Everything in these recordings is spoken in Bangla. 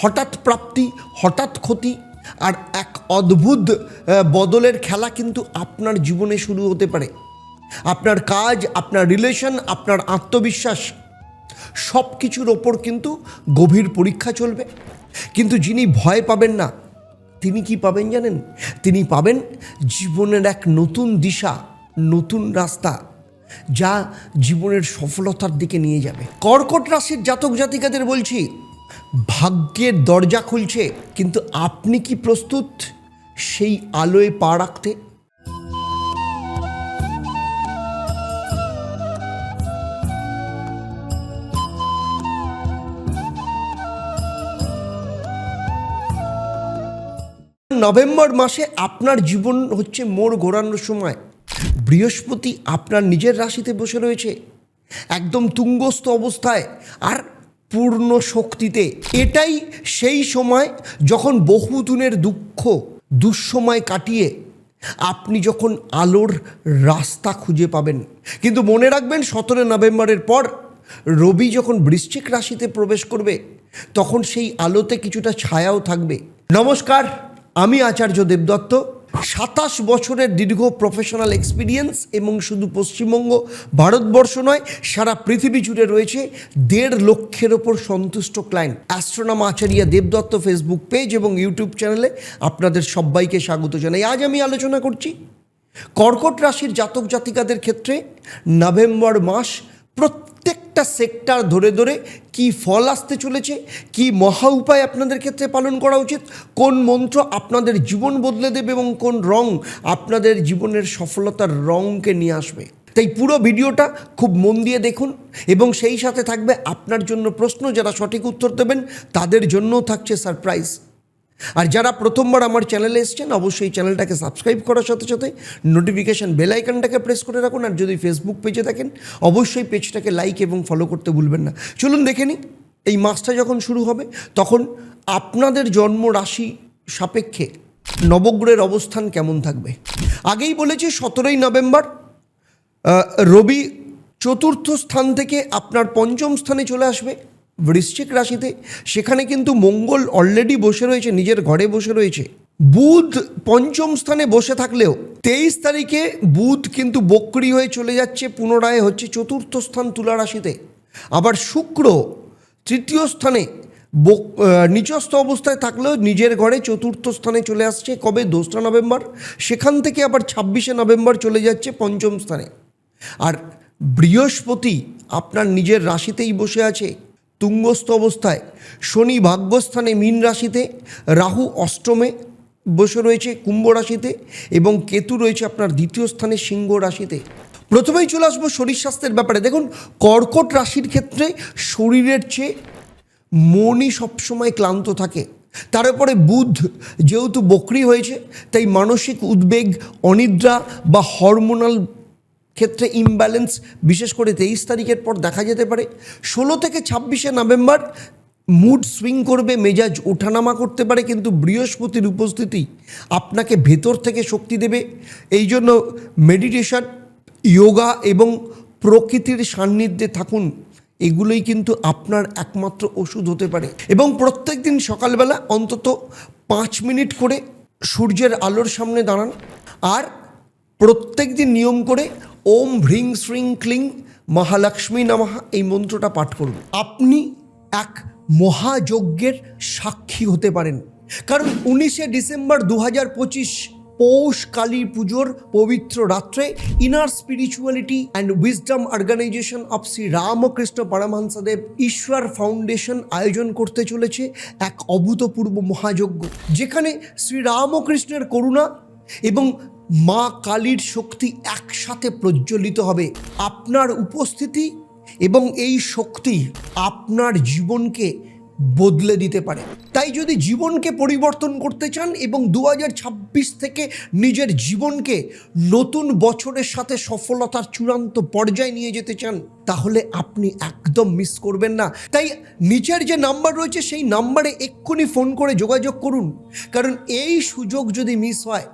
হঠাৎ প্রাপ্তি, হঠাৎ ক্ষতি আর এক অদ্ভুত বদলের খেলা কিন্তু আপনার জীবনে শুরু হতে পারে। আপনার কাজ, আপনার রিলেশন আপনার আত্মবিশ্বাস সব কিছুর ওপর কিন্তু গভীর পরীক্ষা চলবে। কিন্তু যিনি ভয় পাবেন না, তিনি কি পাবেন জানেন? তিনি পাবেন জীবনের এক নতুন দিশা, নতুন রাস্তা, যা জীবনের সফলতার দিকে নিয়ে যাবে। কর্কট রাশির জাতক জাতিকাদের বলছি ভাগ্যের দরজা খুলছে, কিন্তু আপনি কি প্রস্তুত? সেই আলোয় পা রাখতে। নভেম্বর মাসে আপনার জীবন হচ্ছে মোড় ঘোরানোর সময়। বৃহস্পতি আপনার নিজের রাশিতে বসে রয়েছে। একদম তুঙ্গস্থ অবস্থায়। আর পূর্ণ শক্তিতে। এটাই সেই সময় যখন বহুদিনের দুঃখ দুঃসময় কাটিয়ে আপনি যখন আলোর রাস্তা খুঁজে পাবেন। কিন্তু মনে রাখবেন সতেরো নভেম্বরের পর রবি যখন বৃশ্চিক রাশিতে প্রবেশ করবে, তখন সেই আলোতে কিছুটা ছায়াও থাকবে। নমস্কার, আমি আচার্য দেবদত্ত। সাতাশ বছরের দীর্ঘ প্রফেশনাল এক্সপিরিয়েন্স এবং শুধু পশ্চিমবঙ্গ, ভারতবর্ষ নয়, সারা পৃথিবী জুড়ে রয়েছে দেড় লক্ষের ওপর সন্তুষ্ট ক্লায়েন্ট অ্যাস্ট্রোনাম আচার্য দেবদত্ত ফেসবুক পেজ এবং ইউটিউব চ্যানেলে আপনাদের সবাইকে স্বাগত জানাই। আজ আমি আলোচনা করছি কর্কট রাশির জাতক জাতিকাদের ক্ষেত্রে নভেম্বর মাস প্রত্যেকটা সেক্টর ধরে ধরে কি ফল আসতে চলেছে, কি মহা উপায় আপনাদের ক্ষেত্রে পালন করা উচিত, কোন মন্ত্র আপনাদের জীবন বদলে দেবে এবং কোন রং আপনাদের জীবনের সফলতার রংকে নিয়ে আসবে। তাই পুরো ভিডিওটা খুব মন দিয়ে দেখুন এবং সেই সাথে থাকবে আপনার জন্য প্রশ্ন, যারা সঠিক উত্তর দেবেন তাদের জন্যও থাকছে সারপ্রাইজ। আর যারা প্রথমবার আমার চ্যানেলে এসছেন, অবশ্যই চ্যানেলটাকে সাবস্ক্রাইব করার সাথে সাথে নোটিফিকেশান বেল আইকনটাকে প্রেস করে রাখুন। আর যদি ফেসবুক পেজে থাকেন অবশ্যই পেজটাকে লাইক এবং ফলো করতে ভুলবেন না। চলুন দেখে নিই, এই মাসটা যখন শুরু হবে, তখন আপনাদের জন্ম রাশি সাপেক্ষে নবগ্রহের অবস্থান কেমন থাকবে? আগেই বলেছি, সতেরোই নভেম্বর রবি চতুর্থ স্থান থেকে আপনার পঞ্চম স্থানে চলে আসবে। বৃশ্চিক রাশিতে, সেখানে কিন্তু মঙ্গল অলরেডি বসে রয়েছে, নিজের ঘরে বসে রয়েছে। বুধ পঞ্চম স্থানে বসে থাকলেও, তেইশ তারিখে বুধ কিন্তু বক্রি হয়ে চলে যাচ্ছে, পুনরায় হচ্ছে চতুর্থ স্থান তুলা রাশিতে। আবার শুক্র তৃতীয় স্থানে নিচস্থ অবস্থায় থাকলেও নিজের ঘরে চতুর্থ স্থানে চলে আসছে। কবে? দোসরা নভেম্বর। সেখান থেকে আবার ছাব্বিশে নভেম্বর চলে যাচ্ছে পঞ্চম স্থানে। আর বৃহস্পতি আপনার নিজের রাশিতেই বসে আছে। তুঙ্গস্থ অবস্থায় শনি ভাগ্যস্থানে মীন রাশিতে, রাহু অষ্টমে বসে রয়েছে কুম্ভ রাশিতে এবং কেতু রয়েছে আপনার দ্বিতীয় স্থানে সিংহ রাশিতে। প্রথমেই চলে আসব শরীর স্বাস্থ্যের ব্যাপারে। দেখুন, কর্কট রাশির ক্ষেত্রে শরীরের চেয়ে মনই সবসময় ক্লান্ত থাকে। তার উপরে বুধ যেহেতু বকরি হয়েছে, তাই মানসিক উদ্বেগ, অনিদ্রা বা হরমোনাল ক্ষেত্রে ইমব্যালেন্স বিশেষ করে তেইশ তারিখের পর দেখা যেতে পারে। ষোলো থেকে ছাব্বিশে নভেম্বর মুড সুইং করবে, মেজাজ ওঠানামা করতে পারে, কিন্তু বৃহস্পতির উপস্থিতি আপনাকে ভেতর থেকে শক্তি দেবে। এই জন্য মেডিটেশন যোগা এবং প্রকৃতির সান্নিধ্যে থাকুন। এগুলোই কিন্তু আপনার একমাত্র ওষুধ হতে পারে। এবং প্রত্যেক দিন সকালবেলা অন্তত পাঁচ মিনিট করে সূর্যের আলোর সামনে দাঁড়ান। আর প্রত্যেক দিন নিয়ম করে ওম ভ্রিং শ্রিং ক্লিং মহালক্ষ্মী নামাহা এই মন্ত্রটা পাঠ করুন। আপনি এক মহাযজ্ঞের সাক্ষী হতে পারেন। কারণ উনিশে ডিসেম্বর দু হাজার পঁচিশ পৌষ কালী পুজোর পবিত্র রাত্রে inner spirituality and wisdom organization of Shri Ramakrishna Paramahansadev Ishwar foundation আয়োজন করতে চলেছে এক অভূতপূর্ব মহাযজ্ঞ, যেখানে শ্রী রামকৃষ্ণের করুণা এবং মা কালীর শক্তি একসাথে প্রজ্বলিত হবে আপনার উপস্থিতি এবং এই শক্তি আপনার জীবনকে বদলে দিতে পারে। তাই যদি জীবনকে পরিবর্তন করতে চান এবং দু হাজার ছাব্বিশ থেকে নিজের জীবনকে নতুন বছরের সাথে সফলতার চূড়ান্ত পর্যায়ে নিয়ে যেতে চান, তাহলে আপনি একদম মিস করবেন না। তাই নিচের যে নাম্বার রয়েছে, সেই নাম্বারে এক্ষুনি ফোন করে যোগাযোগ করুন। কারণ এই সুযোগ যদি মিস হয়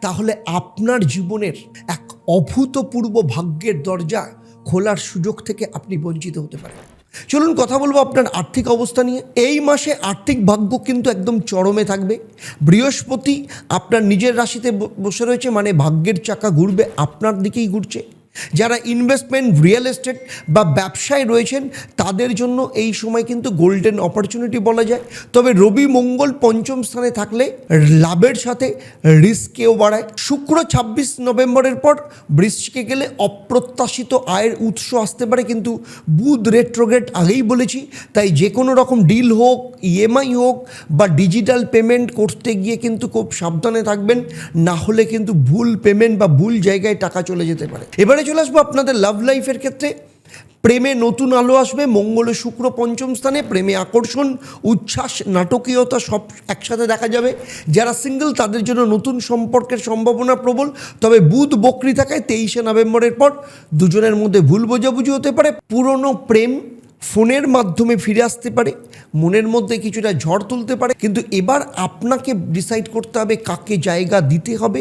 তাহলে আপনার জীবনের এক অভূতপূর্ব ভাগ্যের দরজা খোলার সুযোগ থেকে আপনি বঞ্চিত হতে পারেন। চলুন কথা বলব আপনার আর্থিক অবস্থা নিয়ে। এই মাসে আর্থিক ভাগ্য কিন্তু একদম চরমে থাকবে। বৃহস্পতি আপনার নিজের রাশিতে বসে রয়েছে মানে ভাগ্যের চাকা ঘুরবে, আপনার দিকেই ঘুরছে। যারা ইনভেস্টমেন্ট রিয়েল এস্টেট বা ব্যবসায় রয়েছেন, তাদের জন্য এই সময় কিন্তু গোল্ডেন অপরচুনিটি বলা যায়। তবে রবি মঙ্গল পঞ্চম স্থানে থাকলে লাভের সাথে রিস্কেও বাড়ায়। শুক্র ছাব্বিশ নভেম্বরের পর বৃশ্চিকে গেলে অপ্রত্যাশিত আয়ের উৎস আসতে পারে কিন্তু বুধ রেট্রোগেট আগেই বলেছি। তাই যে কোনো রকম ডিল হোক ইএমআই হোক বা ডিজিটাল পেমেন্ট করতে গিয়ে কিন্তু খুব সাবধানে থাকবেন। না হলে কিন্তু ভুল পেমেন্ট বা ভুল জায়গায় টাকা চলে যেতে পারে। এবারে চলে আসব আপনাদের লাভ লাইফের ক্ষেত্রে। প্রেমে নতুন আলো আসবে, মঙ্গল শুক্র পঞ্চম স্থানে, প্রেমে আকর্ষণ, উচ্ছ্বাস, নাটকীয়তা সব একসাথে দেখা যাবে। যারা সিঙ্গেল তাদের জন্য নতুন সম্পর্কের সম্ভাবনা প্রবল। তবে বুধ বকরি থাকায় তেইশে নভেম্বরের পর দুজনের মধ্যে ভুল বোঝাবুঝি হতে পারে। পুরনো প্রেম ফোনের মাধ্যমে ফিরে আসতে পারে, মনের মধ্যে কিছুটা ঝড় তুলতে পারে। কিন্তু এবার আপনাকে ডিসাইড করতে হবে কাকে জায়গা দিতে হবে,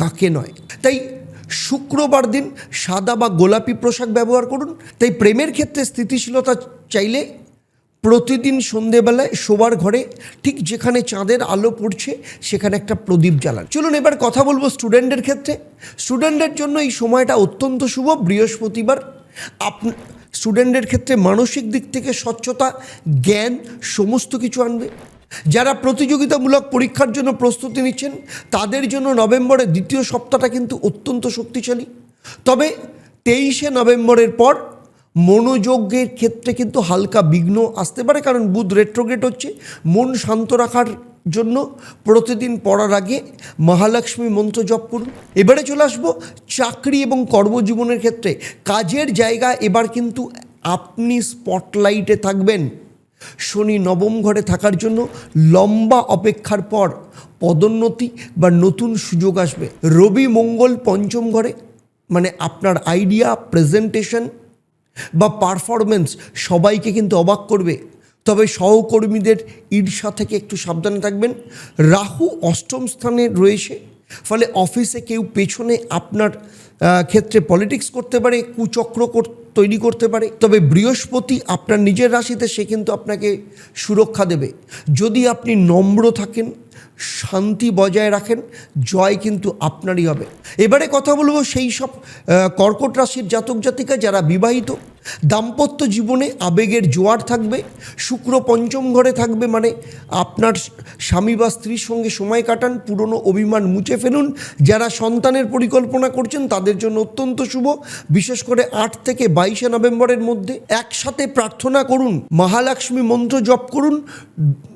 কাকে নয়। তাই শুক্রবার দিন সাদা বা গোলাপি পোশাক ব্যবহার করুন। তাই প্রেমের ক্ষেত্রে স্থিতিশীলতা চাইলে প্রতিদিন সন্ধেবেলায় শোবার ঘরে ঠিক যেখানে চাঁদের আলো পড়ছে সেখানে একটা প্রদীপ জ্বালান। চলুন এবার কথা বলব স্টুডেন্টের ক্ষেত্রে। স্টুডেন্টের জন্য এই সময়টা অত্যন্ত শুভ। বৃহস্পতিবার আপ স্টুডেন্টের ক্ষেত্রে মানসিক দিক থেকে স্বচ্ছতা, জ্ঞান, সমস্ত কিছু আনবে। যারা প্রতিযোগিতামূলক পরীক্ষার জন্য প্রস্তুতি নিচ্ছেন, তাদের জন্য নভেম্বরের দ্বিতীয় সপ্তাহটা কিন্তু অত্যন্ত শক্তিশালী। তবে তেইশে নভেম্বরের পর মনোযোগের ক্ষেত্রে কিন্তু হালকা বিঘ্ন আসতে পারে, কারণ বুধ রেট্রোগেট হচ্ছে। মন শান্ত রাখার জন্য প্রতিদিন পড়ার আগে মহালক্ষ্মী মন্ত্র জপ করুন। এবারে চলে আসব চাকরি এবং কর্মজীবনের ক্ষেত্রে। কাজের জায়গা এবার কিন্তু আপনি স্পটলাইটে থাকবেন। শনি নবম ঘরে থাকার জন্য লম্বা অপেক্ষার পর পদোন্নতি বা নতুন সুযোগ আসবে। রবি মঙ্গল পঞ্চম ঘরে মানে আপনার আইডিয়া প্রেজেন্টেশন বা পারফরমেন্স সবাইকে কিন্তু অবাক করবে। তবে সহকর্মীদের ঈর্ষা থেকে একটু সাবধানে থাকবেন। রাহু অষ্টম স্থানে রয়েছে, ফলে অফিসে কেউ পেছনে আপনার ক্ষেত্রে পলিটিক্স করতে পারে, কুচক্র কর- তৈরি করতে পারে। তবে বৃহস্পতি আপনার নিজের রাশিতে, সে কিন্তু আপনাকে সুরক্ষা দেবে। যদি আপনি নম্র থাকেন, শান্তি বজায় রাখেন, জয় কিন্তু আপনারই হবে। এবারে কথা বলব সেই সব কর্কট রাশির জাতক জাতিকা যারা বিবাহিত দাম্পত্য জীবনে আবেগের জোয়ার থাকবে, শুক্র পঞ্চম ঘরে থাকবে মানে আপনার স্বামী বা স্ত্রীর সঙ্গে সময় কাটান, পুরনো অভিমান মুছে ফেলুন। যারা সন্তানের পরিকল্পনা করছেন, তাদের জন্য অত্যন্ত শুভ। বিশেষ করে আট থেকে বাইশে নভেম্বরের মধ্যে একসাথে প্রার্থনা করুন, মহালক্ষ্মী মন্ত্র জপ করুন,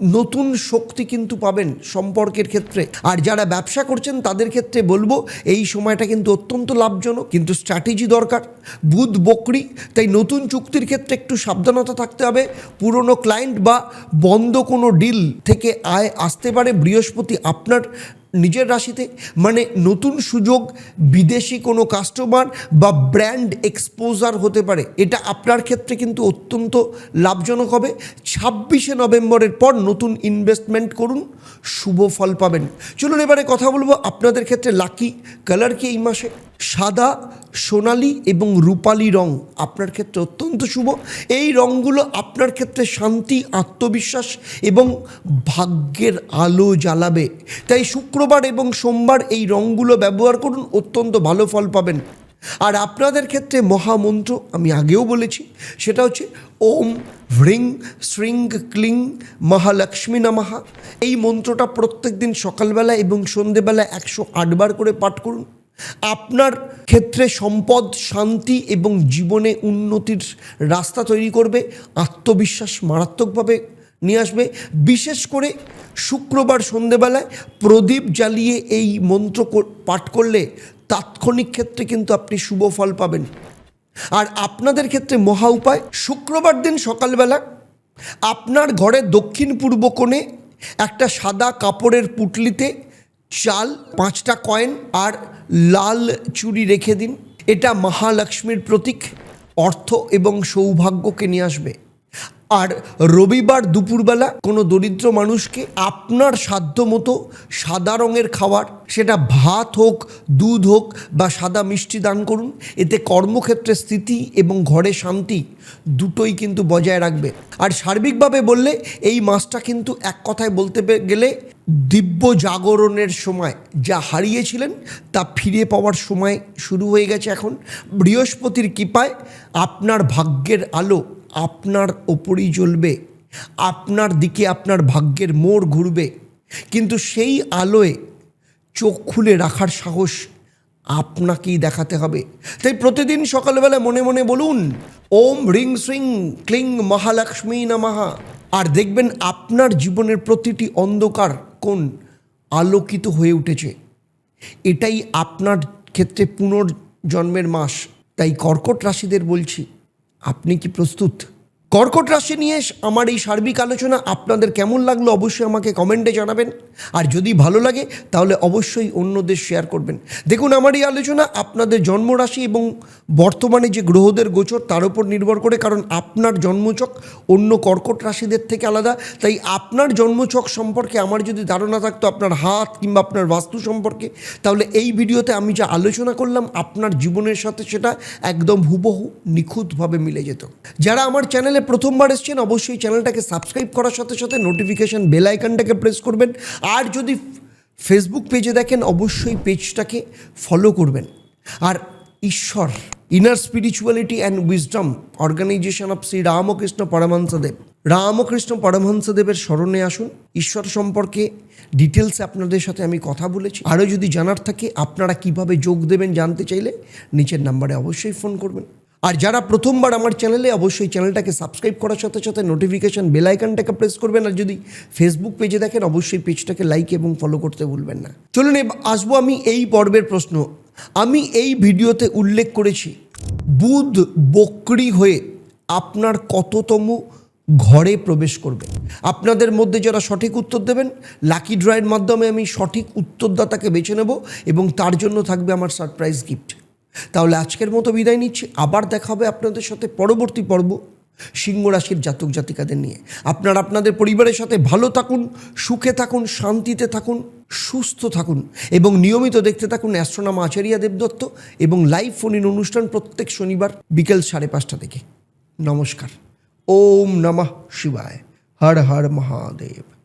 নতুন শক্তি কিন্তু পাবেন সম্পর্কের ক্ষেত্রে। আর যারা ব্যবসা করছেন, তাদের ক্ষেত্রে বলব, এই সময়টা কিন্তু অত্যন্ত লাভজনক, কিন্তু স্ট্র্যাটেজি দরকার। বুধ বকরি, তাই নতুন চুক্তির ক্ষেত্রে একটু সাবধানতা থাকতে হবে। পুরনো ক্লায়েন্ট বা বন্ধ কোনো ডিল থেকে আয় আসতে পারে বৃহস্পতি আপনার নিজের রাশিতে। মানে নতুন সুযোগ বিদেশি কোনো কাস্টমার বা ব্র্যান্ড এক্সপোজার হতে পারে। এটা আপনার ক্ষেত্রে কিন্তু অত্যন্ত লাভজনক হবে। ছাব্বিশে নভেম্বরের পর নতুন ইনভেস্টমেন্ট করুন, শুভ ফল পাবেন। চলুন এবারে কথা বলব আপনাদের ক্ষেত্রে লাকি কালার কি এই মাসে? সাদা, সোনালি এবং রূপালি রং আপনার ক্ষেত্রে অত্যন্ত শুভ। এই রঙগুলো আপনার ক্ষেত্রে শান্তি, আত্মবিশ্বাস এবং ভাগ্যের আলো জ্বালাবে। তাই শুক্রবার এবং সোমবার এই রঙগুলো ব্যবহার করুন, অত্যন্ত ভালো ফল পাবেন। আর আপনাদের ক্ষেত্রে মহামন্ত্র আমি আগেও বলেছি, সেটা হচ্ছে ওম হ্রিং শ্রিং ক্লিং মহালক্ষ্মী নামাহা এই মন্ত্রটা প্রত্যেক দিন সকালবেলা এবং সন্ধেবেলা একশো আটবার করে পাঠ করুন। আপনার ক্ষেত্রে সম্পদ, শান্তি এবং জীবনে উন্নতির রাস্তা তৈরি করবে, আত্মবিশ্বাস মারাত্মকভাবে নিয়ে আসবে। বিশেষ করে শুক্রবার সন্ধেবেলায় প্রদীপ জ্বালিয়ে এই মন্ত্র পাঠ করলে তাৎক্ষণিক ক্ষেত্রে কিন্তু আপনি শুভ ফল পাবেন। আর আপনাদের ক্ষেত্রে মহা উপায়, শুক্রবার দিন সকালবেলা আপনার ঘরে দক্ষিণ পূর্ব কোণে একটা সাদা কাপড়ের পুটলিতে চাল, পাঁচটা কয়েন আর লাল চুরি রেখে দিন। এটা মহালক্ষ্মীর প্রতীক, অর্থ এবং সৌভাগ্যকে নিয়ে আসবে। আর রবিবার দুপুরবেলা কোনো দরিদ্র মানুষকে আপনার সাধ্য মতো সাদা রঙের খাবার, সেটা ভাত হোক, দুধ হোক বা সাদা মিষ্টি দান করুন, এতে কর্মক্ষেত্রে স্থিতি এবং ঘরে শান্তি দুটোই কিন্তু বজায় রাখবে। আর সার্বিকভাবে বললে, এই মাসটা কিন্তু এক কথায় বলতে গেলে দিব্য জাগরণের সময়। যা হারিয়েছিলেন, তা ফিরে পাওয়ার সময় শুরু হয়ে গেছে এখন। বৃহস্পতির কৃপায় আপনার ভাগ্যের আলো আপনার ওপরই জ্বলবে, আপনার দিকে আপনার ভাগ্যের মোড় ঘুরবে। কিন্তু সেই আলোয় চোখ খুলে রাখার সাহস আপনাকেই দেখাতে হবে। তাই প্রতিদিন সকালবেলা মনে মনে বলুন, ওম রিং শ্রিং ক্লিং মহালক্ষ্মী নমঃ। আর দেখবেন আপনার জীবনের প্রতিটি অন্ধকার কোন আলোকিত হয়ে উঠেছে। এটাই আপনার ক্ষেত্রে পুনর্জন্মের মাস। তাই কর্কট রাশিদের বলছি আপনি কি প্রস্তুত কর্কট রাশি নিয়ে আমার এই সার্বিক আলোচনা আপনাদের কেমন লাগল অবশ্যই আমাকে কমেন্টে জানাবেন। আর যদি ভালো লাগে, তাহলে অবশ্যই অন্যদের শেয়ার করবেন। দেখুন, আমার এই আলোচনা আপনাদের জন্মরাশি এবং বর্তমানে যে গ্রহদের গোচর, তার উপর নির্ভর করে, কারণ আপনার জন্মচক অন্য কর্কট রাশিদের থেকে আলাদা। তাই আপনার জন্মচক সম্পর্কে আমার যদি ধারণা থাকতো, আপনার হাত কিংবা আপনার বাস্তু সম্পর্কে, তাহলে এই ভিডিওতে আমি যা আলোচনা করলাম, আপনার জীবনের সাথে সেটা একদম হুবহু নিখুঁতভাবে মিলে যেত। যারা আমার চ্যানেলে প্রথমবার এসেছেন, অবশ্যই চ্যানেলটাকে সাবস্ক্রাইব করার সাথে সাথে নোটিফিকেশান বেল আইকনটাকে প্রেস করবেন। আর যদি ফেসবুক পেজে দেখেন, অবশ্যই পেজটাকে ফলো করবেন। আর Ishwar inner spirituality and wisdom organization of Shri Ramakrishna Paramahansadev Ramakrishna পরমহংসদেবের স্মরণে আসুন। ঈশ্বর সম্পর্কে ডিটেলসে আপনাদের সাথে আমি কথা বলেছি। আরও যদি জানার থাকে, আপনারা কীভাবে যোগ দেবেন জানতে চাইলে নিচের নাম্বারে অবশ্যই ফোন করবেন। আর যারা প্রথমবার আমার চ্যানেলে, অবশ্যই চ্যানেলটাকে সাবস্ক্রাইব করার সাথে সাথে নোটিফিকেশান বেল আইকনটাকে প্রেস করবেন। আর যদি ফেসবুক পেজে দেখেন, অবশ্যই পেজটাকে লাইক এবং ফলো করতে ভুলবেন না। চলুন আসব আমি এই পর্বের প্রশ্ন। আমি এই ভিডিওতে উল্লেখ করেছি, বুধ বকরি হয়ে আপনার কততম ঘরে প্রবেশ করবে? আপনাদের মধ্যে যারা সঠিক উত্তর দেবেন লাকি ড্রয়ের মাধ্যমে আমি সঠিক উত্তরদাতাকে বেছে নেব এবং তার জন্য থাকবে আমার সারপ্রাইজ গিফট তাহলে আজকের মতো বিদায় নিচ্ছি। আবার দেখা হবে আপনাদের সাথে পরবর্তী পর্ব সিংহ রাশির জাতক জাতিকাদের নিয়ে। আপনারা আপনাদের পরিবারের সাথে ভালো থাকুন, সুখে থাকুন, শান্তিতে থাকুন, সুস্থ থাকুন এবং নিয়মিত দেখতে থাকুন অ্যাস্ট্রোনামা আচারিয়া দেবদত্ত এবং লাইভ ফোন ইন অনুষ্ঠান প্রত্যেক শনিবার বিকেল সাড়ে পাঁচটা থেকে। নমস্কার। ওম নমঃ শিবায়। হর হর মহাদেব।